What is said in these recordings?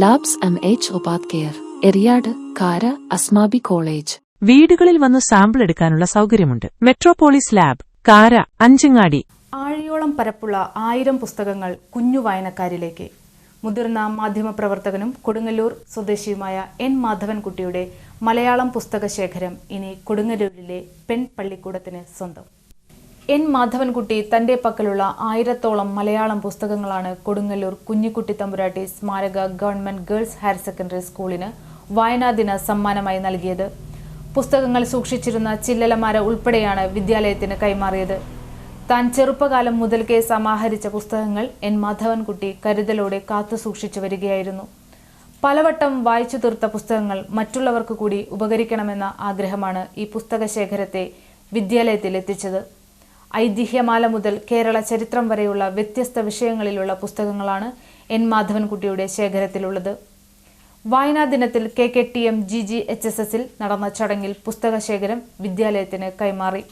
Labs M H ഉപാധ്കയർ Eriyad Kara Asmabi college വീടുകളിൽ വന്ന് സാമ്പിൾ എടുക്കാനുള്ള സൗകര്യമുണ്ട്. മെട്രോപോളിസ് ലാബ് കാര അഞ്ചങ്ങാടി. ആഴിയോളം പരപ്പുള്ള ആയിരം പുസ്തകങ്ങൾ കുഞ്ഞു വായനക്കാരിലേക്ക്. മുതിർന്ന മാധ്യമപ്രവർത്തകനും കൊടുങ്ങല്ലൂർ സ്വദേശിയുമായ എൻ മാധവൻകുട്ടിയുടെ മലയാളം പുസ്തക ശേഖരം ഇനി കൊടുങ്ങല്ലൂരിലെ പെൺ പള്ളിക്കൂടത്തിന് സ്വന്തം. എൻ മാധവൻകുട്ടി തന്റെ പക്കലുള്ള ആയിരത്തോളം മലയാളം പുസ്തകങ്ങളാണ് കൊടുങ്ങല്ലൂർ കുഞ്ഞിക്കുട്ടി തമ്പുരാട്ടി സ്മാരക ഗവൺമെന്റ് ഗേൾസ് ഹയർ സെക്കൻഡറി സ്കൂളിന് വായനാദിന സമ്മാനമായി നൽകിയത്. പുസ്തകങ്ങൾ സൂക്ഷിച്ചിരുന്ന ചില്ലലമാര ഉൾപ്പെടെയാണ് വിദ്യാലയത്തിന് കൈമാറിയത്. താൻ ചെറുപ്പകാലം മുതൽക്കേ സമാഹരിച്ച പുസ്തകങ്ങൾ എൻ മാധവൻകുട്ടി കരുതലോടെ കാത്തു സൂക്ഷിച്ചു വരികയായിരുന്നു. പലവട്ടം വായിച്ചു തീർത്ത പുസ്തകങ്ങൾ മറ്റുള്ളവർക്ക് കൂടി ഉപകരിക്കണമെന്ന ആഗ്രഹമാണ് ഈ പുസ്തക ശേഖരത്തെ വിദ്യാലയത്തിൽ എത്തിച്ചത് ഐതിഹ്യമാല മുതൽ കേരള ചരിത്രം വരെയുള്ള വ്യത്യസ്ത വിഷയങ്ങളിലുള്ള പുസ്തകങ്ങളാണ് എൻ മാധവൻകുട്ടിയുടെ ശേഖരത്തിലുള്ളത്. വായനാ ദിനത്തിൽ K K T M G G H S എസിൽ നടന്ന ചടങ്ങിൽ പുസ്തക ശേഖരം വിദ്യാലയത്തിന് കൈമാറി.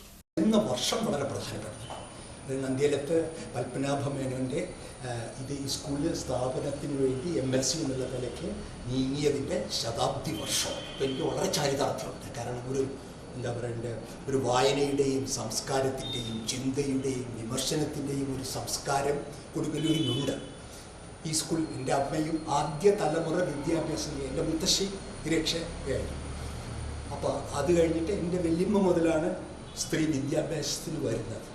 ഇന്ന് വർഷം വളരെ പ്രധാനപ്പെട്ടതാണ്. നന്ദിയലത്ത് പത്മനാഭ ഇത് ഈ സ്കൂളിൽ സ്ഥാപനത്തിന് വേണ്ടി എം എൽ സി എന്നുള്ള നിലയ്ക്ക് നീങ്ങിയതിന്റെ ശതാബ്ദി വർഷം. എനിക്ക് വളരെ ചാരിതാർത്ഥ്യമുണ്ട്. കാരണം ഒരു എന്താ പറയണ്ടേ ഒരു വായനയുടെയും സംസ്കാരത്തിന്റെയും ചിന്തയുടെയും വിമർശനത്തിന്റെയും ഒരു സംസ്കാരം കൊടുങ്ങല്ലൂരിനുണ്ട് ഈ സ്കൂൾ എന്റെ അമ്മയും ആദ്യ തലമുറ വിദ്യാഭ്യാസം എന്റെ മുത്തശ്ശി നിരക്ഷയായിരുന്നു അപ്പോൾ അത് കഴിഞ്ഞിട്ട് എന്റെ വല്യമ്മ മുതലാണ് സ്ത്രീ വിദ്യാഭ്യാസത്തിന് വരുന്നത്.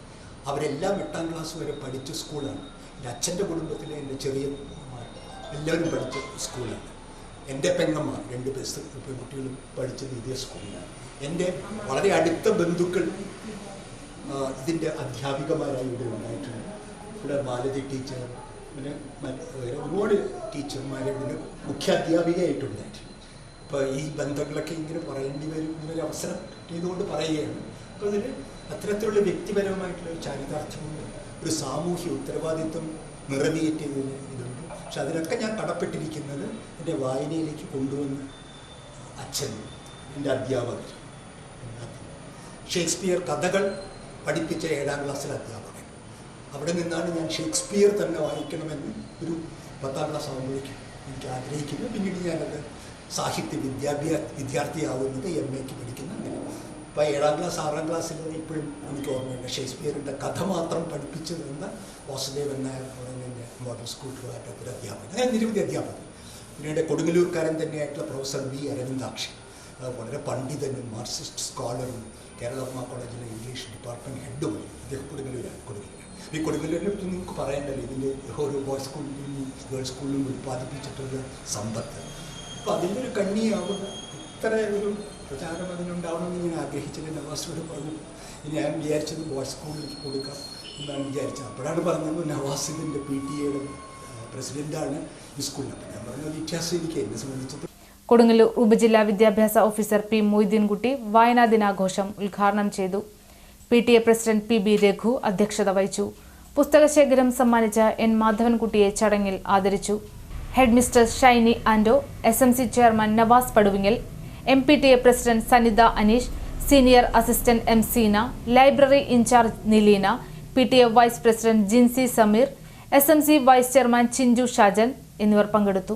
അവരെല്ലാം എട്ടാം ക്ലാസ് വരെ പഠിച്ച സ്കൂളാണ് എന്റെ അച്ഛന്റെ കുടുംബത്തിലെ എന്റെ ചെറിയ എല്ലാവരും പഠിച്ച സ്കൂളാണ് എന്റെ പെങ്ങന്മാർ രണ്ട് ബസ് പെൺകുട്ടികളും പഠിച്ചത് ഇതേ സ്കൂളിലാണ്. എന്റെ വളരെ അടുത്ത ബന്ധുക്കൾ ഇതിന്റെ അധ്യാപികമാരായി ഇവിടെ ഉണ്ടായിട്ടുണ്ട്. ഇവിടെ മാലതി ടീച്ചർ പിന്നെ വേറെ ഒരുപാട് ടീച്ചർമാർ ഇതിന് മുഖ്യ അധ്യാപികയായിട്ടുണ്ടായിട്ടുണ്ട് അപ്പോൾ ഈ ബന്ധങ്ങളൊക്കെ ഇങ്ങനെ പറയേണ്ടി വരും ഇങ്ങനൊരു അവസരം കിട്ടിയതുകൊണ്ട് പറയുകയാണ്. അപ്പോൾ അതിന് അത്തരത്തിലുള്ള വ്യക്തിപരമായിട്ടുള്ള ഒരു ചാരിതാർത്ഥ്യമുണ്ട് ഒരു സാമൂഹ്യ ഉത്തരവാദിത്വം നിറവേറ്റിയതിന് ഇതുണ്ട്. പക്ഷെ അതിനൊക്കെ ഞാൻ കടപ്പെട്ടിരിക്കുന്നത് എന്റെ വായനയിലേക്ക് കൊണ്ടുവന്ന അച്ഛൻ എന്റെ അധ്യാപകർ ഷേക്സ്പിയർ കഥകൾ പഠിപ്പിച്ച ഏഴാം ക്ലാസ്സിലെ അധ്യാപകൻ. അവിടെ നിന്നാണ് ഞാൻ ഷേക്സ്പിയർ തന്നെ വായിക്കണമെന്ന് ഒരു പത്താം ക്ലാസ് ആകുമ്പോഴേക്കും എനിക്ക് ആഗ്രഹിക്കുന്നു. പിന്നീട് ഞാനത് സാഹിത്യ വിദ്യാഭ്യാസ വിദ്യാർത്ഥിയാവുന്നത് എം എക്ക് പഠിക്കുന്ന അങ്ങനെ അപ്പോൾ ഏഴാം ക്ലാസ് ആറാം ക്ലാസ്സിൽ ഇപ്പോഴും എനിക്ക് ഓർമ്മയുണ്ട്. ഷേക്സ്പിയറിന്റെ കഥ മാത്രം പഠിപ്പിച്ചു തന്ന വാസുദേവൻ നായർ എന്റെ മോഡൽ സ്കൂൾ ഒരു അധ്യാപകൻ നിരവധി അധ്യാപകൻ പിന്നീട് കൊടുങ്ങല്ലൂർക്കാരൻ തന്നെയായിട്ടുള്ള പ്രൊഫസർ വി അരവിന്ദാക്ഷി വളരെ പണ്ഡിതനും മാർക്സിസ്റ്റ് സ്കോളറും കേരളമ്മ കോളേജിലെ ഇംഗ്ലീഷ് ഡിപ്പാർട്ട്മെന്റ് ഹെഡുമായി അദ്ദേഹം കൊടുങ്ങല്ലൂരാണ് കൊടുങ്ങല്ലൂർ ഈ കൊടുങ്ങല്ലൂരിനെ പറ്റി നിങ്ങൾക്ക് പറയേണ്ടല്ലോ ഇതിന്റെ ഓരോ ബോയ്സ് സ്കൂളിലും ഗേൾസ് സ്കൂളിലും ഉൽപ്പാദിപ്പിച്ചിട്ടുള്ള സമ്പത്ത്. അപ്പോൾ അതിന്റെ ഒരു കണ്ണിയാവുന്ന ഇത്ര ഒരു പ്രചാരം അതിനുണ്ടാവണമെന്ന് ഞാൻ ആഗ്രഹിച്ചിട്ട് നവാസിനോട് പറഞ്ഞു. ഞാൻ വിചാരിച്ചത് ബോയ്സ് സ്കൂളിൽ കൊടുക്കാം എന്നാണ് വിചാരിച്ചത്. അപ്പോഴാണ് പറഞ്ഞത് നവാസ് ഇതിന്റെ പി ടി എയുടെ പ്രസിഡന്റാണ് ഈ സ്കൂളിൽ. അപ്പം ഞാൻ പറഞ്ഞത് വ്യത്യാസം എനിക്ക് എന്നെ സംബന്ധിച്ചത് കൊടുങ്ങല്ലൂർ ഉപജില്ലാ വിദ്യാഭ്യാസ ഓഫീസർ പി മൊയ്തീൻകുട്ടി വായനാ ദിനാഘോഷം ഉദ്ഘാടനം ചെയ്തു. P T A president P B Raghu അധ്യക്ഷത വഹിച്ചു. പുസ്തകശേഖരം സമ്മാനിച്ച എൻ മാധവൻകുട്ടിയെ ചടങ്ങിൽ ആദരിച്ചു. Head mister Shiny Ando S M C chairman Navas Paduvingal M P T A president Sanitha Aneesh senior assistant M Seena library incharge Nileena P T A vice president Jincy Sameer S M C vice chairman Chinchu Shajan എന്നിവർ പങ്കെടുത്തു.